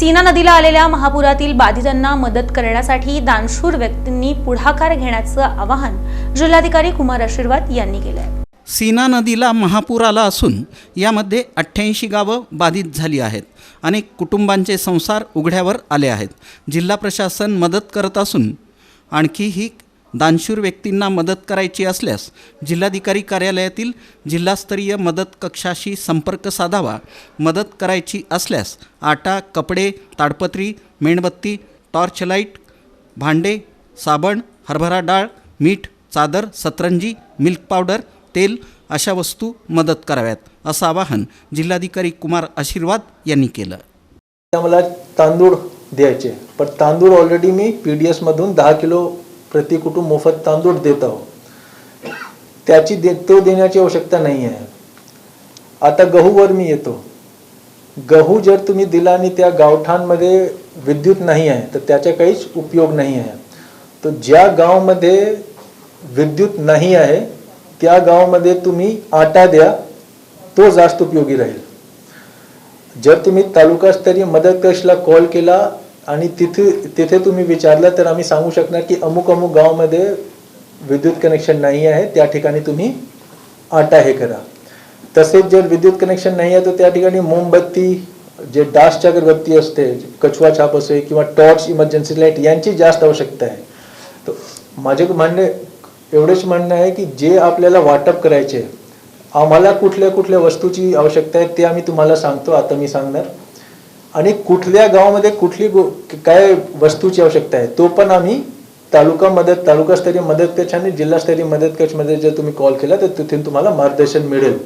सीना नदीला आलेल्या महापुरातील बाधितांना मदत करण्यासाठी दानशूर व्यक्तींनी पुढाकार घेण्याचं आवाहन जिल्हाधिकारी कुमार आशीर्वाद यांनी केलं आहे सीना नदीला महापूर आला असून यामध्ये अठ्ठ्याऐंशी गावं बाधित झाली आहेत. अनेक कुटुंबांचे संसार उघड्यावर आले आहेत. जिल्हा प्रशासन मदत करत असून आणखीही दानशूर व्यक्तींना मदत करायची असल्यास जिल्हाधिकारी कार्यालयातील जिल्हास्तरीय मदत कक्षाशी संपर्क साधावा. मदत करायची असल्यास आटा कपडे ताडपत्री मेणबत्ती टॉर्च लाइट भांडे साबण हरभरा डाळ मीठ चादर सतरंजी मिल्क पावडर तेल अशा वस्तू मदत कराव्यात असं आवाहन जिल्हाधिकारी कुमार आशीर्वाद यांनी केलं. मला तांदूळ द्यायचे पण तांदूळ ऑलरेडी मी पी डी एसमधून दहा किलो प्रति कुटुंब मोफत तांदूळ देत आहोत. त्याची दे तो देण्याची आवश्यकता नाही आहे. आता गहूवर मी येतो. गहू जर तुम्ही दिला आणि त्या गावठाणमध्ये विद्युत नाही आहे तर त्याचा काहीच उपयोग नाही आहे. तर ज्या गावामध्ये विद्युत नाही आहे त्या गावामध्ये तुम्ही आटा द्या तो जास्त उपयोगी राहील. जर तुम्ही तालुकास्तरीय मदत कक्षला कॉल केला आणि तिथे तिथे तुम्ही विचारलं तर आम्ही सांगू शकणार की अमुक अमुक गावामध्ये विद्युत कनेक्शन नाही आहे त्या ठिकाणी तुम्ही आटा हे करा. तसेच जर विद्युत कनेक्शन नाही आहे तर त्या ठिकाणी मोमबत्ती जे डासची अगरबत्ती असते कछवा छाप असे किंवा टॉर्च इमर्जन्सी लाइट यांची जास्त आवश्यकता आहे. तर माझे म्हणणे एवढेच म्हणणं आहे की जे आपल्याला वाटप करायचे आम्हाला कुठल्या कुठल्या वस्तूची आवश्यकता आहे ते आम्ही तुम्हाला सांगतो आता मी सांगणार. आणि कुठल्या गावामध्ये कुठली गो काय वस्तूची आवश्यकता आहे तो पण आम्ही तालुका मदत तालुकास्तरीय मदत कक्ष आणि जिल्हास्तरीय मदत कक्षमध्ये जर तुम्ही कॉल केला तर तिथून तुम्हाला मार्गदर्शन मिळेल.